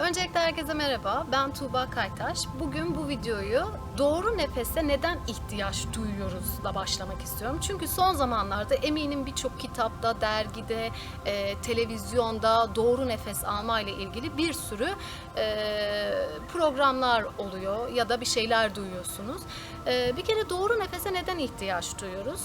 Öncelikle herkese merhaba. Ben Tuğba Kaytaş. Bugün bu videoyu doğru nefese neden ihtiyaç duyuyoruzla başlamak istiyorum. Çünkü son zamanlarda eminim birçok kitapta, dergide, e, televizyonda doğru nefes alma ile ilgili bir sürü e, programlar oluyor ya da bir şeyler duyuyorsunuz. E, bir kere doğru nefese neden ihtiyaç duyuyoruz?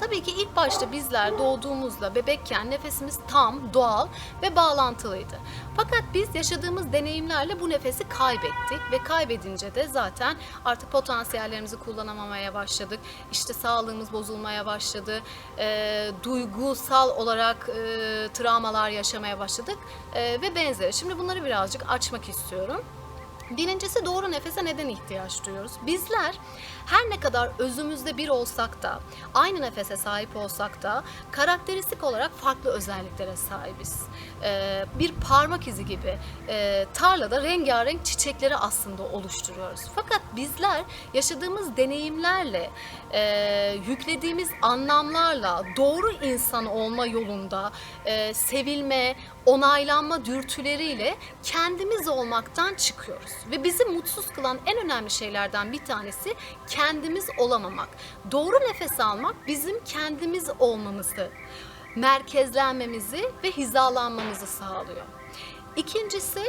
Tabii ki ilk başta bizler doğduğumuzda bebekken nefesimiz tam, doğal ve bağlantılıydı. Fakat biz yaşadığımız deneyimlerle bu nefesi kaybettik ve kaybedince de zaten artık potansiyellerimizi kullanamamaya başladık. İşte sağlığımız bozulmaya başladı. E, duygusal olarak e, travmalar yaşamaya başladık e, ve benzeri. Şimdi bunları birazcık açmak istiyorum. Birincisi doğru nefese neden ihtiyaç duyuyoruz? Bizler her ne kadar özümüzde bir olsak da, aynı nefese sahip olsak da karakteristik olarak farklı özelliklere sahibiz. Ee, bir parmak izi gibi e, tarlada rengarenk çiçekleri aslında oluşturuyoruz. Fakat bizler yaşadığımız deneyimlerle, e, yüklediğimiz anlamlarla doğru insan olma yolunda e, sevilme, onaylanma dürtüleriyle kendimiz olmaktan çıkıyoruz. Ve bizi mutsuz kılan en önemli şeylerden bir tanesi kendimiz olamamak. Doğru nefes almak bizim kendimiz olmamızı, merkezlenmemizi ve hizalanmamızı sağlıyor. İkincisi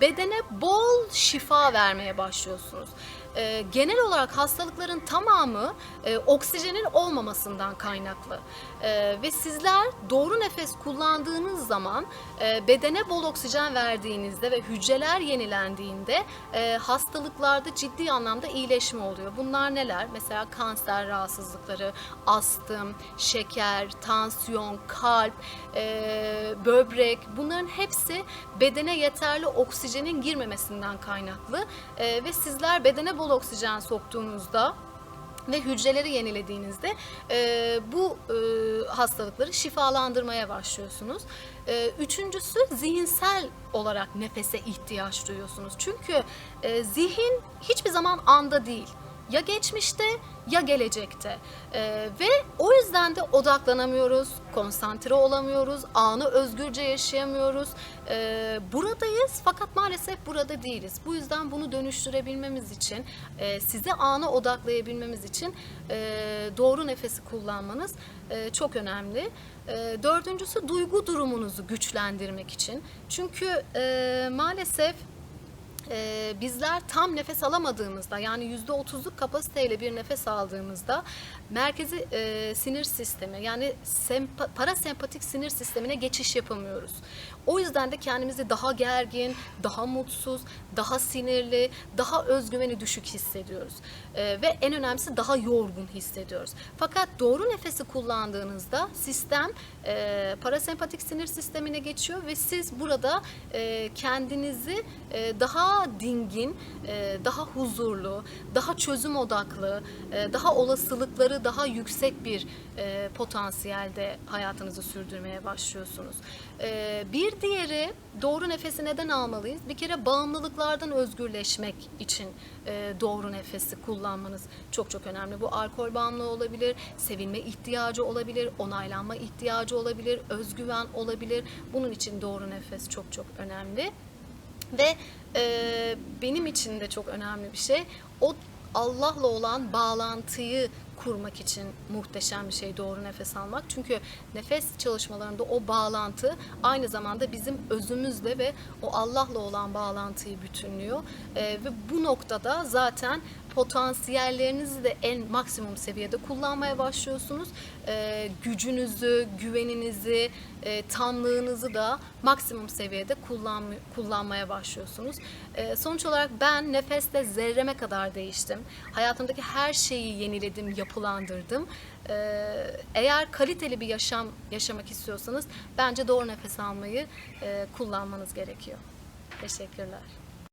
bedene bol şifa vermeye başlıyorsunuz. E, genel olarak hastalıkların tamamı e, oksijenin olmamasından kaynaklı. E, ve sizler doğru nefes kullandığınız zaman e, bedene bol oksijen verdiğinizde ve hücreler yenilendiğinde e, hastalıklarda ciddi anlamda iyileşme oluyor. Bunlar neler? Mesela kanser rahatsızlıkları, astım, şeker, tansiyon, kalp, e, böbrek bunların hepsi bedene yeterli oksijenin girmemesinden kaynaklı E, ve sizler bedene bol oksijen soktuğunuzda ve hücreleri yenilediğinizde e, bu e, hastalıkları şifalandırmaya başlıyorsunuz. E, üçüncüsü zihinsel olarak nefese ihtiyaç duyuyorsunuz. Çünkü e, zihin hiçbir zaman anda değil. Ya geçmişte ya gelecekte. Ee, ve o yüzden de odaklanamıyoruz, konsantre olamıyoruz, anı özgürce yaşayamıyoruz. Ee, buradayız fakat maalesef burada değiliz. Bu yüzden bunu dönüştürebilmemiz için, e, sizi ana odaklayabilmemiz için e, doğru nefesi kullanmanız e, çok önemli. E, dördüncüsü duygu durumunuzu güçlendirmek için. Çünkü e, maalesef e, bizler tam nefes alamadığımızda yani yüzde otuzluk kapasiteyle bir nefes aldığımızda merkezi e, sinir sistemi yani sempa, parasempatik sinir sistemine geçiş yapamıyoruz. O yüzden de kendimizi daha gergin, daha mutsuz, daha sinirli, daha özgüveni düşük hissediyoruz. E, ve en önemlisi daha yorgun hissediyoruz. Fakat doğru nefesi kullandığınızda sistem e, parasempatik sinir sistemine geçiyor ve siz burada e, kendinizi e, daha dingin, e, daha huzurlu, daha çözüm odaklı, e, daha olasılıkları daha yüksek bir e, potansiyelde hayatınızı sürdürmeye başlıyorsunuz. Bir diğeri doğru nefesi neden almalıyız? Bir kere bağımlılıklardan özgürleşmek için doğru nefesi kullanmanız çok çok önemli. Bu alkol bağımlılığı olabilir, sevilme ihtiyacı olabilir, onaylanma ihtiyacı olabilir, özgüven olabilir. Bunun için doğru nefes çok çok önemli. Ve e, benim için de çok önemli bir şey. O Allah'la olan bağlantıyı kurmak için muhteşem bir şey doğru nefes almak. Çünkü nefes çalışmalarında o bağlantı aynı zamanda bizim özümüzle ve o Allah'la olan bağlantıyı bütünlüyor. E, ve bu noktada zaten potansiyellerinizi de en maksimum seviyede kullanmaya başlıyorsunuz. E, gücünüzü, güveninizi, e, tamlığınızı da maksimum seviyede kullan, kullanmaya başlıyorsunuz. E, sonuç olarak ben nefeste zerreme kadar değiştim. Hayatımdaki her şeyi yeniledim, yapılandırdım. E, eğer kaliteli bir yaşam yaşamak istiyorsanız bence doğru nefes almayı e, kullanmanız gerekiyor. Teşekkürler.